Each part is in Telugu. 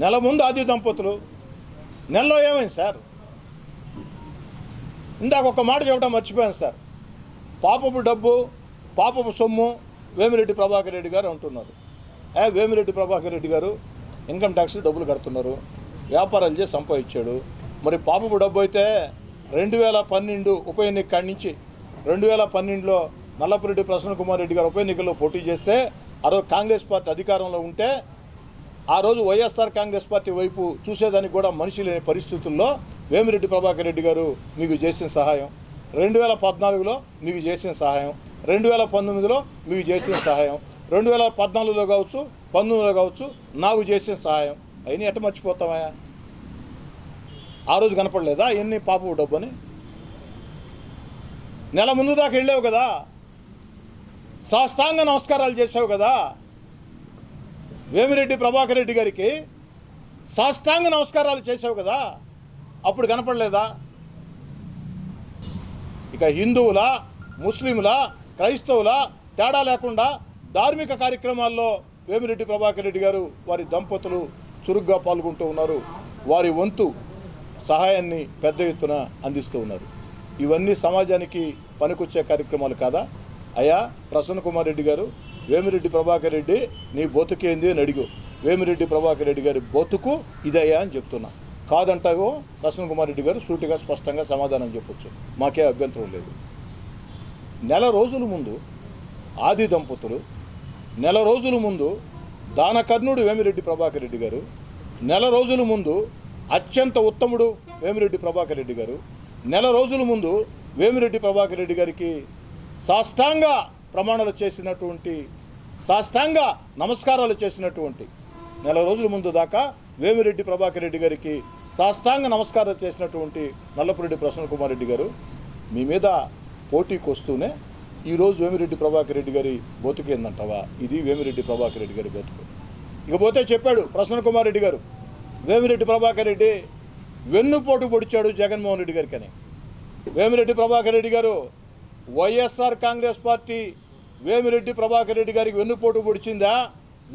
నెల ముందు ఆది దంపతులు. నెలలో ఏమైంది సార్? ఇందాక ఒక మాట చెప్పడం మర్చిపోయాను సార్. పాపపు డబ్బు పాపపు సొమ్ము వేమిరెడ్డి ప్రభాకర్ రెడ్డి గారు అంటున్నారు. ఏ వేమిరెడ్డి ప్రభాకర్ రెడ్డి గారు ఇన్కమ్ ట్యాక్స్ డబ్బులు కడుతున్నారు. వ్యాపారాలు చేసి సంపాదించాడు. మరి పాపపు డబ్బు అయితే రెండు వేల పన్నెండు ఉప ఎన్నిక నుంచి రెండు వేల పన్నెండులో నల్లపురెడ్డి ప్రసన్న కుమార్ రెడ్డి గారు ఉప ఎన్నికల్లో పోటీ చేస్తే ఆ రోజు కాంగ్రెస్ పార్టీ అధికారంలో ఉంటే ఆ రోజు వైఎస్ఆర్ కాంగ్రెస్ పార్టీ వైపు చూసేదానికి కూడా మనిషి లేని పరిస్థితుల్లో వేమిరెడ్డి ప్రభాకర్ రెడ్డి గారు మీకు చేసిన సహాయం. రెండు వేల పద్నాలుగులో మీకు చేసిన సహాయం. రెండు వేల పంతొమ్మిదిలో మీకు చేసిన సహాయం. రెండు వేల పద్నాలుగులో కావచ్చు పంతొమ్మిదిలో కావచ్చు నాకు చేసిన సహాయం. అయినా ఎట్ట మర్చిపోతామా ఆ రోజు కనపడలేదా ఎన్ని పాపపు డబ్బు నెల ముందు దాకా వెళ్ళావు కదా? సాష్టాంగ నమస్కారాలు చేసావు కదా? వేమిరెడ్డి ప్రభాకర్ రెడ్డి గారికి సాష్టాంగ నమస్కారాలు చేసావు కదా అప్పుడు కనపడలేదా? ఇక హిందువుల ముస్లింల క్రైస్తవుల తేడా లేకుండా ధార్మిక కార్యక్రమాల్లో వేమిరెడ్డి ప్రభాకర్ రెడ్డి గారు వారి దంపతులు చురుగ్గా పాల్గొంటూ ఉన్నారు. వారి వంతు సహాయాన్ని పెద్ద ఎత్తున అందిస్తూ ఉన్నారు. ఇవన్నీ సమాజానికి పనికొచ్చే కార్యక్రమాలు కాదా? అయ్యా ప్రసన్న కుమార్ రెడ్డి గారు వేమిరెడ్డి ప్రభాకర్ రెడ్డి నీ బతుకేంది అని అడిగు. వేమిరెడ్డి ప్రభాకర్ రెడ్డి గారి బతుకు ఇదయ్యా అని చెప్తున్నా. కాదంటావో ప్రసన్న కుమార్ రెడ్డి గారు సూటిగా స్పష్టంగా సమాధానం చెప్పొచ్చు. మాకే అభ్యంతరం లేదు. నెల రోజుల ముందు ఆది దంపతులు నెల రోజుల ముందు దానకర్ణుడు వేమిరెడ్డి ప్రభాకర్ రెడ్డి గారు నెల రోజుల ముందు అత్యంత ఉత్తముడు వేమిరెడ్డి ప్రభాకర్ రెడ్డి గారు నెల రోజుల ముందు వేమిరెడ్డి ప్రభాకర్ రెడ్డి గారికి సాష్టాంగ ప్రమాణాలు చేసినటువంటి సాష్టాంగ నమస్కారాలు చేసినటువంటి నెల రోజుల ముందు దాకా వేమిరెడ్డి ప్రభాకర్ రెడ్డి గారికి సాష్టాంగ నమస్కారం చేసినటువంటి నల్లపురెడ్డి ప్రసన్న కుమార్ రెడ్డి గారు మీ మీద పోటీకి వస్తూనే ఈరోజు వేమిరెడ్డి ప్రభాకర్ రెడ్డి గారి బతుకేందంటావా ఇది వేమిరెడ్డి ప్రభాకర్ రెడ్డి గారి బతుకు. ఇకపోతే చెప్పాడు ప్రసన్న కుమార్ రెడ్డి గారు వేమిరెడ్డి ప్రభాకర్ రెడ్డి వెన్నుపోటు పొడిచాడు జగన్మోహన్ రెడ్డి గారికి అని వేమిరెడ్డి ప్రభాకర్ రెడ్డి గారు YSR Congress party Vemireddy Prabhakar Reddy గారికి వెన్నుపోటు పొడిచిందా?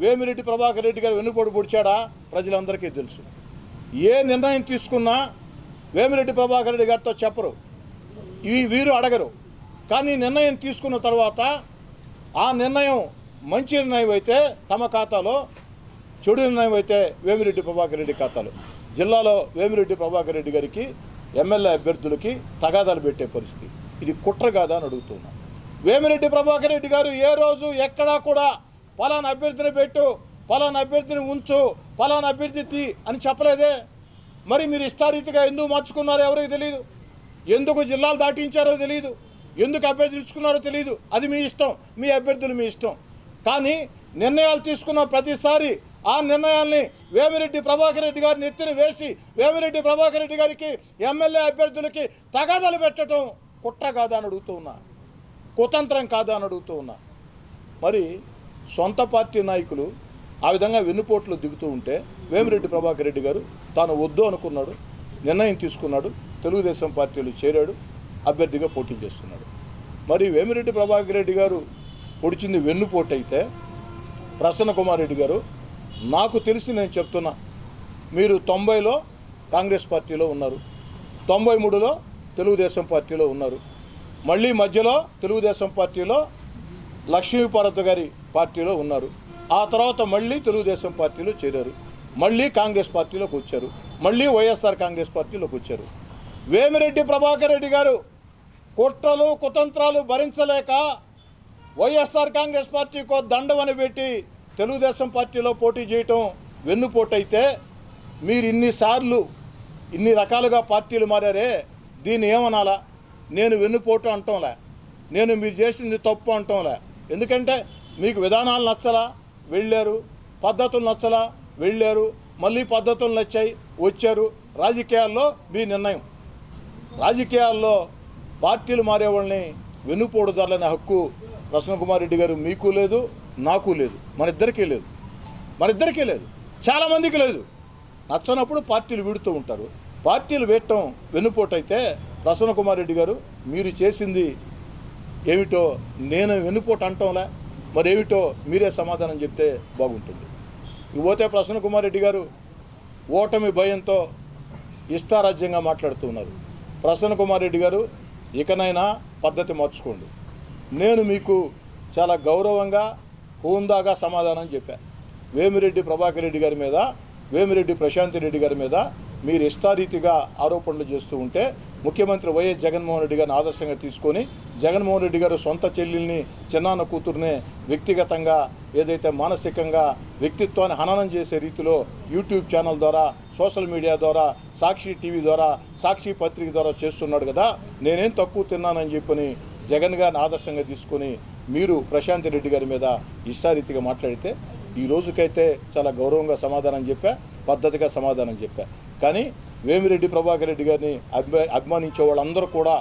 వేమిరెడ్డి ప్రభాకర్ రెడ్డి గారు వెన్నుపోటు పొడిచాడా? ప్రజలందరికీ తెలుసు. ఏ నిర్ణయం తీసుకున్నా వేమిరెడ్డి ప్రభాకర్ రెడ్డి గారితో చెప్పరు. ఇవి వీరు అడగరు. కానీ నిర్ణయం తీసుకున్న తర్వాత ఆ నిర్ణయం మంచి నిర్ణయం అయితే తమ ఖాతాలో చెడు నిర్ణయం అయితే వేమిరెడ్డి ప్రభాకర్ రెడ్డి ఖాతాలో. జిల్లాలో వేమిరెడ్డి ప్రభాకర్ రెడ్డి గారికి ఎమ్మెల్యే అభ్యర్థులకి తగాదాలు పెట్టే పరిస్థితి. ఇది కుట్ర కాదా అని అడుగుతున్నాను. వేమిరెడ్డి ప్రభాకర్ రెడ్డి గారు ఏ రోజు ఎక్కడా కూడా పలానా అభ్యర్థిని పెట్టు పలానా అభ్యర్థిని ఉంచు పలానా అభ్యర్థి తీ అని చెప్పలేదే. మరి మీరు ఇష్టారీతిగా ఎందుకు మార్చుకున్నారో ఎవరికి తెలియదు ఎందుకు జిల్లాలు దాటించారో తెలియదు ఎందుకు అభ్యర్థులు ఇచ్చుకున్నారో తెలియదు అది మీ ఇష్టం మీ అభ్యర్థులు మీ ఇష్టం. కానీ నిర్ణయాలు తీసుకున్న ప్రతిసారి ఆ నిర్ణయాల్ని వేమిరెడ్డి ప్రభాకర్ రెడ్డి గారిని ఎత్తిన వేసి వేమిరెడ్డి ప్రభాకర్ రెడ్డి గారికి ఎమ్మెల్యే అభ్యర్థులకి తగాదాలు పెట్టడం కుట్ర కాదా అని అడుగుతూ ఉన్నా కుతంత్రం కాదా అని అడుగుతూ ఉన్నా. మరి సొంత పార్టీ నాయకులు ఆ విధంగా వెన్నుపోట్లు దిగుతూ ఉంటే వేమిరెడ్డి ప్రభాకర్ రెడ్డి గారు తాను వద్దు అనుకున్నాడు నిర్ణయం తీసుకున్నాడు తెలుగుదేశం పార్టీలో చేరాడు అభ్యర్థిగా పోటీ చేస్తున్నాడు. మరి వేమిరెడ్డి ప్రభాకర్ రెడ్డి గారు పొడిచింది వెన్నుపోటు అయితే ప్రసన్న కుమార్ రెడ్డి గారు నాకు తెలిసి నేను చెప్తున్నా మీరు తొంభైలో కాంగ్రెస్ పార్టీలో ఉన్నారు తొంభై మూడులో తెలుగుదేశం పార్టీలో ఉన్నారు మళ్ళీ మధ్యలో తెలుగుదేశం పార్టీలో లక్ష్మీపార్వత గారి పార్టీలో ఉన్నారు. ఆ తర్వాత మళ్ళీ తెలుగుదేశం పార్టీలో చేరారు. మళ్ళీ కాంగ్రెస్ పార్టీలోకి వచ్చారు. మళ్ళీ వైఎస్ఆర్ కాంగ్రెస్ పార్టీలోకి వచ్చారు. వేమిరెడ్డి ప్రభాకర్ రెడ్డి గారు కుట్రలు కుతంత్రాలు భరించలేక వైఎస్ఆర్ కాంగ్రెస్ పార్టీకో దండవని పెట్టి తెలుగుదేశం పార్టీలో పోటీ చేయటం వెన్నుపోటైతే మీరు ఇన్నిసార్లు ఇన్ని రకాలుగా పార్టీలు మారారే దీన్ని ఏమనాలా? నేను వెన్నుపోటు అంటంలే. నేను మీరు చేసింది తప్పు అంటంలే. ఎందుకంటే మీకు విధానాలు నచ్చలా? వెళ్ళారు. పద్ధతులు నచ్చలా? వెళ్ళారు. మళ్ళీ పద్ధతులు నచ్చాయి. వచ్చారు. రాజకీయాల్లో మీ నిర్ణయం. రాజకీయాల్లో పార్టీలు మారేవాళ్ళని వెన్నుపోటుదారులనే హక్కు ప్రసన్న కుమార్ రెడ్డి గారు మీకు లేదు నాకు లేదు. మన ఇద్దరికీ లేదు. మన ఇద్దరికీ లేదు. చాలామందికి లేదు. నచ్చనప్పుడు పార్టీలు వీడుతూ ఉంటారు. పార్టీలు వేయటం వెన్నుపోటైతే ప్రసన్న కుమార్ రెడ్డి గారు మీరు చేసింది ఏమిటో నేను వెన్నుపోటు అంటంలే మరి ఏమిటో మీరే సమాధానం చెప్తే బాగుంటుంది. ఇకపోతే ప్రసన్న కుమార్ రెడ్డి గారు ఓటమి భయంతో ఇష్టారాజ్యంగా మాట్లాడుతూ ఉన్నారు. ప్రసన్న కుమార్ రెడ్డి గారు ఇకనైనా పద్ధతి మార్చుకోండి. నేను మీకు చాలా గౌరవంగా హోందాగా సమాధానం చెప్పా. వేమిరెడ్డి ప్రభాకర్ రెడ్డి గారి మీద వేమిరెడ్డి ప్రశాంత్ రెడ్డి గారి మీద మీరు ఇష్టారీతిగా ఆరోపణలు చేస్తూ ఉంటే ముఖ్యమంత్రి వైఎస్ జగన్మోహన్ రెడ్డి గారిని ఆదర్శంగా తీసుకొని జగన్మోహన్ రెడ్డి గారు సొంత చెల్లెల్ని చిన్నాన్న కూతుర్ని వ్యక్తిగతంగా ఏదైతే మానసికంగా వ్యక్తిత్వాన్ని హననం చేసే రీతిలో యూట్యూబ్ ఛానల్ ద్వారా సోషల్ మీడియా ద్వారా సాక్షి టీవీ ద్వారా సాక్షి పత్రిక ద్వారా చేస్తున్నాడు కదా నేనేం తక్కువ తిన్నానని చెప్పని జగన్ గారిని ఆదర్శంగా తీసుకొని మీరు ప్రశాంత్ రెడ్డి గారి మీద ఇష్టారీతిగా మాట్లాడితే ఈ రోజుకైతే చాలా గౌరవంగా సమాధానం చెప్పా పద్ధతిగా సమాధానం చెప్పా. కానీ వేమిరెడ్డి ప్రభాకర్ రెడ్డి గారిని అభిమా అభిమానించే వాళ్ళందరూ కూడా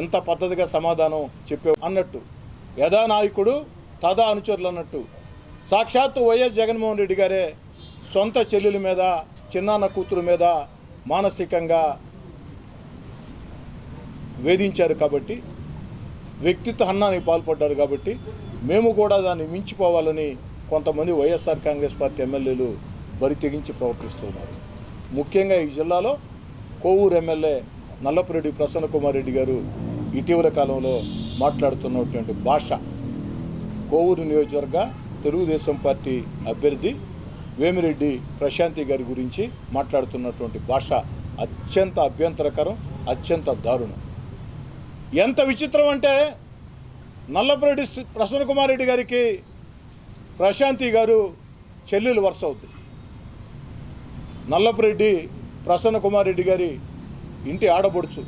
ఎంత పద్ధతిగా సమాధానం చెప్పే అన్నట్టు. యథా నాయకుడు తదా అనుచరులు అన్నట్టు. సాక్షాత్తు వైఎస్ జగన్మోహన్ రెడ్డి గారే సొంత చెల్లెల మీద చిన్నాన్న కూతురు మీద మానసికంగా వేధించారు కాబట్టి వ్యక్తిత్వ హన్నానికి పాల్పడ్డారు కాబట్టి మేము కూడా దాన్ని మించిపోవాలని కొంతమంది వైఎస్ఆర్ కాంగ్రెస్ పార్టీ ఎమ్మెల్యేలు బరి తెగించి ప్రవర్తిస్తున్నారు. ముఖ్యంగా ఈ జిల్లాలో కోవూరు ఎమ్మెల్యే నల్లపురెడ్డి ప్రసన్న కుమార్ రెడ్డి గారు ఇటీవల కాలంలో మాట్లాడుతున్నటువంటి భాష. కోవూరు నియోజకవర్గ తెలుగుదేశం పార్టీ అభ్యర్థి వేమిరెడ్డి ప్రశాంతి గారి గురించి మాట్లాడుతున్నటువంటి భాష అత్యంత అభ్యంతరకరం అత్యంత దారుణం. ఎంత విచిత్రం అంటే నల్లపురెడ్డి శ్రీ- ప్రసన్న కుమార్ రెడ్డి గారికి ప్రశాంతి గారు చెల్లెలు వరుస అవుతుంది నల్లపురెడ్డి ప్రసన్న కుమార్ రెడ్డి గారి ఇంటి ఆడబొడుచు.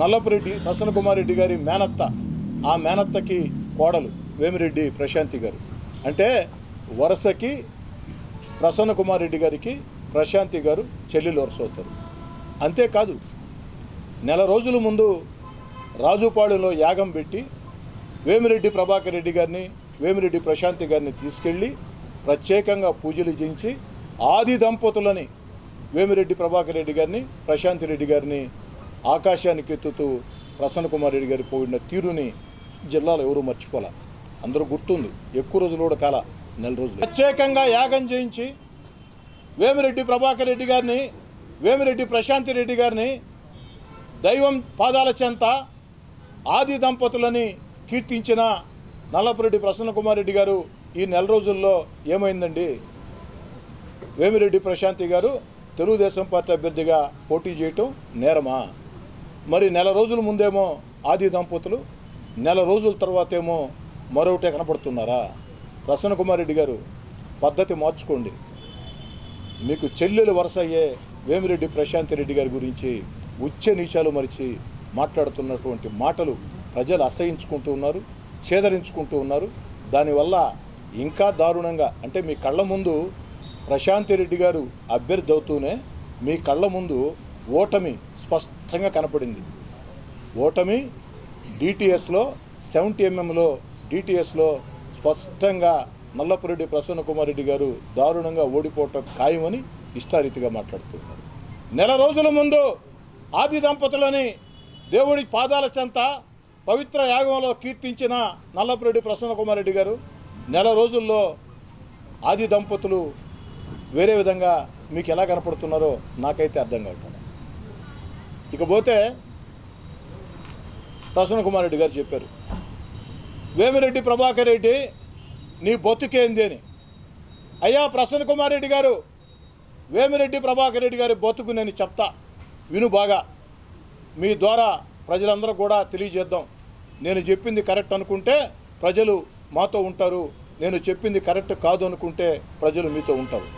నల్లపురెడ్డి ప్రసన్న కుమార్ రెడ్డి గారి మేనత్త. ఆ మేనత్తకి కోడలు వేమిరెడ్డి ప్రశాంతి గారు. అంటే వరుసకి ప్రసన్న కుమార్ రెడ్డి గారికి ప్రశాంతి గారు చెల్లెలు వరుస అవుతారు. అంతేకాదు నెల రోజుల ముందు రాజుపాడులో యాగం పెట్టి వేమిరెడ్డి ప్రభాకర్ రెడ్డి గారిని వేమిరెడ్డి ప్రశాంతి గారిని తీసుకెళ్ళి ప్రత్యేకంగా పూజలు చేయించి ఆది దంపతులని వేమిరెడ్డి ప్రభాకర్ రెడ్డి గారిని ప్రశాంతి రెడ్డి గారిని ఆకాశానికి ఎత్తుతూ ప్రసన్న కుమార్ రెడ్డి గారి పోయిన తీరుని జిల్లాలో ఎవరూ మర్చిపోలే. అందరూ గుర్తుంది ఎక్కువ రోజులు కూడా కాల నెల రోజులు. ప్రత్యేకంగా యాగం చేయించి వేమిరెడ్డి ప్రభాకర్ రెడ్డి గారిని వేమిరెడ్డి ప్రశాంతి రెడ్డి గారిని దైవం పాదాల చెంత ఆది దంపతులని కీర్తించిన నల్లపురెడ్డి ప్రసన్న కుమార్ రెడ్డి గారు ఈ నెల రోజుల్లో ఏమైందండి? వేమిరెడ్డి ప్రశాంతి గారు తెలుగుదేశం పార్టీ అభ్యర్థిగా పోటీ చేయటం నేరమా? మరి నెల రోజుల ముందేమో ఆది దంపతులు నెల రోజుల తర్వాత ఏమో మరొకటే కనపడుతున్నారా? ప్రసన్న కుమార్ రెడ్డి గారు పద్ధతి మార్చుకోండి. మీకు చెల్లెలు వరుస అయ్యే వేమిరెడ్డి ప్రశాంతి రెడ్డి గారి గురించి ఉచ్చ నీచాలు మరిచి మాట్లాడుతున్నటువంటి మాటలు ప్రజలు అసహించుకుంటూ ఉన్నారు ఛేదరించుకుంటూ ఉన్నారు. దానివల్ల ఇంకా దారుణంగా అంటే మీ కళ్ళ ముందు ప్రశాంతి రెడ్డి గారు అభ్యర్థి అవుతూనే మీ కళ్ళ ముందు ఓటమి స్పష్టంగా కనపడింది. ఓటమి డిటిఎస్లో సెవెంటీ ఎంఎంలో డిటిఎస్లో స్పష్టంగా నల్లపురెడ్డి ప్రసన్న కుమార్ రెడ్డి గారు దారుణంగా ఓడిపోవటం ఖాయమని ఇష్టారీతిగా మాట్లాడుతున్నారు. నెల రోజుల ముందు ఆది దంపతులని దేవుడి పాదాల చెంత పవిత్ర యాగంలో కీర్తించిన నల్లపురెడ్డి ప్రసన్న కుమార్ రెడ్డి గారు నెల రోజుల్లో ఆది దంపతులు వేరే విధంగా మీకు ఎలా కనపడుతున్నారో నాకైతే అర్థం కావట్లేదు. ఇకపోతే ప్రసన్న కుమార్ రెడ్డి గారు చెప్పారు వేమిరెడ్డి ప్రభాకర్ రెడ్డి నీ బొత్తుకేంది అని. అయ్యా ప్రసన్న కుమార్ రెడ్డి గారు వేమిరెడ్డి ప్రభాకర్ రెడ్డి గారి బొత్తుకు నేను చెప్తా విను బాగా. మీ ద్వారా ప్రజలందరూ కూడా తెలియజేద్దాం. నేను చెప్పింది కరెక్ట్ అనుకుంటే ప్రజలు మాతో ఉంటారు నేను చెప్పింది కరెక్ట్ కాదు అనుకుంటే ప్రజలు మీతో ఉంటారు.